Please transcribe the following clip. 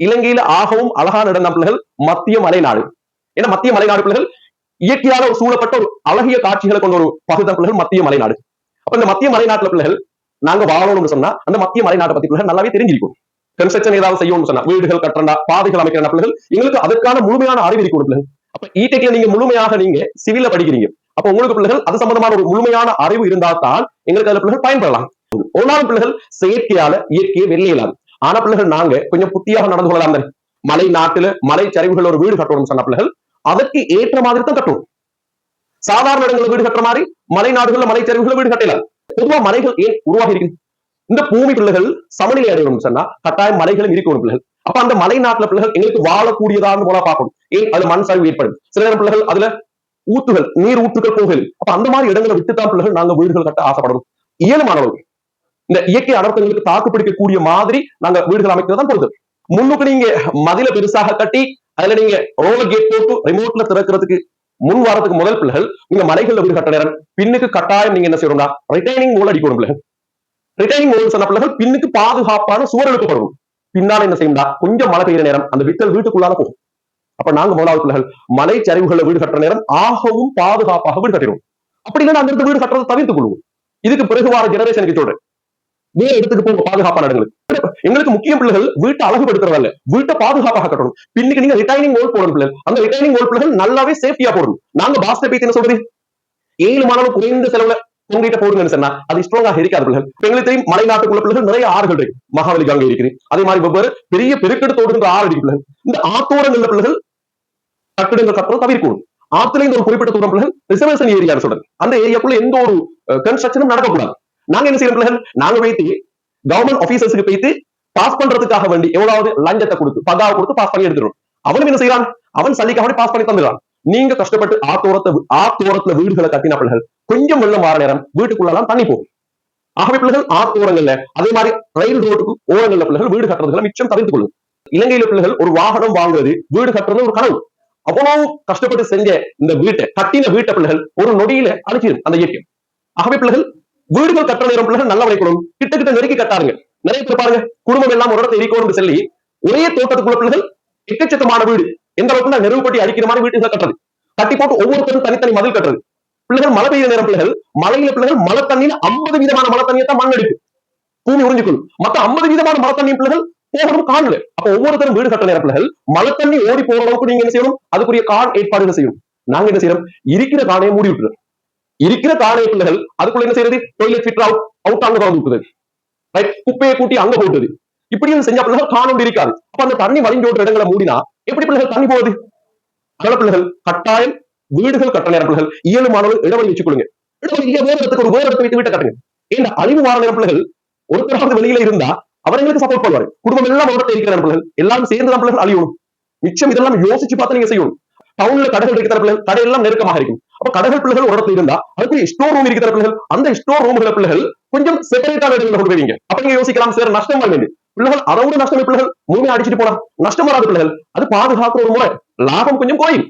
இலங்கையில ஆகவும் அழகான இடம் பிள்ளைகள்? மத்திய மலைநாடு. ஏன்னா மத்திய மலைநாடு பிள்ளைகள் இயற்கையால ஒரு சூழப்பட்ட ஒரு அழகிய காட்சிகளை கொண்ட ஒரு பகுதி பிள்ளைகள் மத்திய மலைநாடு. அப்ப இந்த மத்திய மலைநாட்டுல பிள்ளைகள் நாங்க வாழணும்னு சொன்னா அந்த மத்திய மலைநாட்டை பத்தி பிள்ளைகள் நல்லாவே தெரிஞ்சிருக்கும். கன்ஸ்ட்ரக்ஷன் ஏதாவது செய்யணும்னு சொன்னா வீடுகள் கட்டண்டா பாதைகள் அமைக்கிற பிள்ளைகள் எங்களுக்கு அதுக்கான முழுமையான அறிவு இருக்கும் பிள்ளைகள். அப்ப ஈடெக்ல நீங்க முழுமையாக நீங்க சிவில படிக்கிறீங்க. அப்ப உங்களுக்கு பிள்ளைகள் அது சம்பந்தமான ஒரு முழுமையான அறிவு இருந்தால் தான் எங்களுக்கு அதுல பிள்ளைகள் பயன்படலாம். ஒரு நாள் பிள்ளைகள் செயற்கையால இயற்கையை வெள்ளையிலாது ஆன பிள்ளைகள் நாங்க கொஞ்சம் புத்தியாக நடந்து கொள்ளலாம் தானே. மலை நாட்டுல மலை சரிவுகள் ஒரு வீடு கட்டணும் சொன்ன பிள்ளைகள் அதற்கு ஏற்ற மாதிரி தான் கட்டணும். சாதாரண இடங்களில் வீடு கட்டுற மாதிரி மலை நாடுகள்ல மலை சரிவுகள் வீடு கட்டலாம் பொதுவாக மலைகள் ஏன் உருவாகி இருக்கு? இந்த பூமி பிள்ளைகள் சமநிலை அடையணும் சொன்னா கட்டாயம் மலைகளும் இருக்கணும் பிள்ளைகள். அப்ப அந்த மலை நாட்டுல பிள்ளைகள் எங்களுக்கு வாழக்கூடியதான்னு போல பார்க்கணும். ஏன் அது மண் சரிவு ஏற்படும்? சில நேரம் பிள்ளைகள் அதுல ஊத்துகள் நீர் ஊற்றுகள் போகல். அப்ப அந்த மாதிரி இடங்களை விட்டுத்தான் பிள்ளைகள் நாங்க வீடுகள் கட்ட ஆசைப்படணும் இயலுமானவர்கள் இந்த இயற்கை அடர்த்தங்களுக்கு தாக்கு பிடிக்கக்கூடிய மாதிரி நாங்க வீடுகள் அமைக்கிறது தான் பொறுத்து. முன்னுக்கு நீங்க மதில பெருசாக கட்டி அதுல நீங்க ரோலர் கேட் போட்டு ரிமோட்ல திறக்கிறதுக்கு முன் வாரத்துக்கு முதல் பிள்ளைகள் நீங்க மலைகள்ல வீடு கட்ட நேரம் பின்னுக்கு கட்டாயம் நீங்க என்ன செய்யணும்னா ரிட்டைனிங் மூலம் அடிக்கணும் பிள்ளைகள். ரிட்டைனிங் மூலம் சொன்ன பிள்ளைகள் பின்னுக்கு பாதுகாப்பான சுவர் எழுப்பப்படும் பின்னால என்ன செய்யணும்னா கொஞ்சம் மழை பெய்யுற நேரம் அந்த வித்தல் வீட்டுக்குள்ளால போகும். அப்ப நாங்க முதலாவது பிள்ளைகள் மலை சரிவுகளை வீடு கட்டுற நேரம் ஆகவும் பாதுகாப்பாக வீடு கட்டிடுவோம். அப்படி இல்லைன்னா அந்த வீடு கட்டுறதை தவிர்த்துக் கொள்வோம். இதுக்கு பிறகு வார ஜெனரேஷனுக்கு சொல்றேன். நீங்க எடுத்துட்டு போங்க பாதுகாப்பான இடங்களுக்கு. எங்களுக்கு முக்கிய பிள்ளைகள் வீட்டை அழகுபடுத்துறதல்ல வீட்டை பாதுகாப்பாக கட்டணும். பின்னுக்கு நீங்க ரிட்டைனிங் ஓல் போடணும் பிள்ளைகள். அந்த ரிட்டைனிங் ஓல் பிள்ளைகள் நல்லாவே சேஃப்டியா போடணும். நாங்க பாஸ்டர் பேத்தி என்ன சொல்றது? ஏழு மாணவர் குறைந்த செலவுல உங்ககிட்ட போடுங்கன்னு சொன்னா அது ஸ்ட்ராங்காக இருக்காது பிள்ளைகள். எங்களுக்கு தெரியும் மலை நாட்டுக்குள்ள பிள்ளைகள் நிறைய ஆறுகள் இருக்கு. மகாவலி கங்கை இருக்குது. அதே மாதிரி வெவ்வேறு பெரிய பெருக்கெடுத்தோடு ஓடுகின்ற ஆறு இருக்கு பிள்ளைகள். இந்த ஆத்தோரங்கள்ல பிள்ளைகள் கட்டிடங்கள் கட்டுறது தவிர்க்கணும். ஆத்துல இந்த ஒரு குறிப்பிட்ட தூரம் பிள்ளைகள் ரிசர்வேஷன் ஏரியான்னு சொல்றது. அந்த ஏரியாக்குள்ள எந்த ஒரு கன்ஸ்ட்ரக்ஷனும் நடக்கக்கூடாது. நாங்க என்ன செய்யறோம் பிள்ளைகள்? நாங்க வைத்து கவர்மெண்ட் ஆபீசர்ஸுக்கு போயிட்டு பாஸ் பண்றதுக்காக வேண்டி எவ்வளவு லஞ்சத்தை கொடுத்து பகாவை கொடுத்து பாஸ் பண்ணி எடுத்துரும் அவனும் என்ன செய்யறான் அவன் சல்லிக்காக பாஸ் பண்ணி தந்துடுறான். நீங்க கஷ்டப்பட்டு ஆத்தோரத்தை ஆத்தோரத்துல வீடுகளை கட்டின பிள்ளைகள் கொஞ்சம் வெள்ளம் மாற நேரம் வீட்டுக்குள்ளலாம் தண்ணி போகும். ஆகவே பிள்ளைகள் ஆத்தோரங்கள்ல அதே மாதிரி ரயில் ரோட்டுக்கு ஓரங்கள்ல பிள்ளைகள் வீடு கட்டுறதுல மிச்சம் தவிர்த்து கொள்ளும். இலங்கையில பிள்ளைகள் ஒரு வாகனம் வாங்குறது வீடு கட்டுறது ஒரு கனவு. அவ்வளவு கஷ்டப்பட்டு செஞ்ச இந்த வீட்டை கட்டின வீட்டை பிள்ளைகள் ஒரு நொடியில அழிச்சிடும் அந்த இயக்கம் ஆகவே பிள்ளைகள் வீடுகள் கட்ட நேரம் நல்ல வைக்கணும் கிட்ட கிட்ட நெருக்கி கட்டாருங்க நிறைய பேர் பாருங்க குடும்பம் எல்லாம் ஒரு இடத்தை இருக்கணும்னு சொல்லி ஒரே தோட்டத்துக்குள்ள பிள்ளைகள் எக்கச்சக்கமான வீடு. எந்த அளவுக்கு நெருவுப்பட்டி அடிக்கிற மாதிரி வீட்டுகளை கட்டுறது. கட்டி போட்டு ஒவ்வொருத்தரும் தனித்தனி மதில் கட்டுறது. பிள்ளைகள் மழை பெய்யுற நேரம் பிள்ளைகள் மலையில பிள்ளைகள் மழை தண்ணியில ஐம்பது விதமான மழை தண்ணியை தான் மண் எடுக்கும் பூமி உறிஞ்சிக்கணும் மத்த ஐம்பது விதமான மழை தண்ணி பிள்ளைகள் போகணும் காணல. அப்ப ஒவ்வொருத்தரும் வீடு கட்ட நேரம் பிள்ளைகள் மழை தண்ணி ஓடி போற அளவுக்கு நீங்க என்ன செய்யணும்? அதுக்குரிய கான் ஏற்பாடுகள் செய்யணும். நாங்க என்ன செய்யறோம்? இருக்கிற காணையை மூடி விட்டுறோம். இருக்கிற காணை பிள்ளைகள் அதுக்குள்ள என்ன செய்யறது? டொய்லெட் ஃபிட் அவுட் அவுட் அங்க திறந்து விட்டுது ரைட் குப்பையை கூட்டி அங்க போட்டுது. இப்படி செஞ்சா பிள்ளைகள் காணொண்டு இருக்காது அப்ப அந்த தண்ணி வடிஞ்சு ஓட்டுற இடங்களை மூடினா எப்படி பிள்ளைகள் தண்ணி போகுது? அதனால பிள்ளைகள் கட்டாயம் வீடுகள் கட்ட நேரம் பிள்ளைகள் இயலுமானவர்கள் இடைவெளி இடவழி வச்சுக்கொள்ளுங்க. இடவழி இங்க இடத்துக்கு ஒரு வேற இடத்தை வைத்து வீட்டை கட்டுங்க. ஏன்னா அழிவு வார நேரம் பிள்ளைகள்? ஒருத்தராவது வெளியில இருந்தா அவர் எங்களுக்கு சப்போர்ட் பண்ணுவாரு. குடும்பம் எல்லாம் அவர்கிட்ட இருக்கிற பிள்ளைகள். எல்லாரும் சேர்ந்து தான் பிள்ளைகள் அழியணும். மிச்சம் இதெல்லாம் யோசிச்சு பார்த்து நீங்க செய்யணும். டவுன்ல கடைகள் இருக்கிற பிள்ளைகள் கடை எல்லாம் நெருக்கமாக இருக்கும். அப்ப கடைகள் பிள்ளைகள் ஒரு இடத்துல இருந்தா அதுக்கு ஸ்டோர் ரூம் இருக்கிற பிள்ளைகள் அந்த ஸ்டோர் ரூம்கள பிள்ளைகள் கொஞ்சம் செப்பரேட்டான இடங்களை கொண்டு போவீங்க அப்ப நீங்க யோசிக்கலாம் சார் நஷ்டம் வருது பிள்ளைகள் அதோட நஷ்டம் பிள்ளைகள் மூணு அடிச்சுட்டு போலாம் நஷ்டம் வராது பிள்ளைகள். அது பாதுகாக்கிற ஒரு முறை லாபம் கொஞ்சம் குறையும்.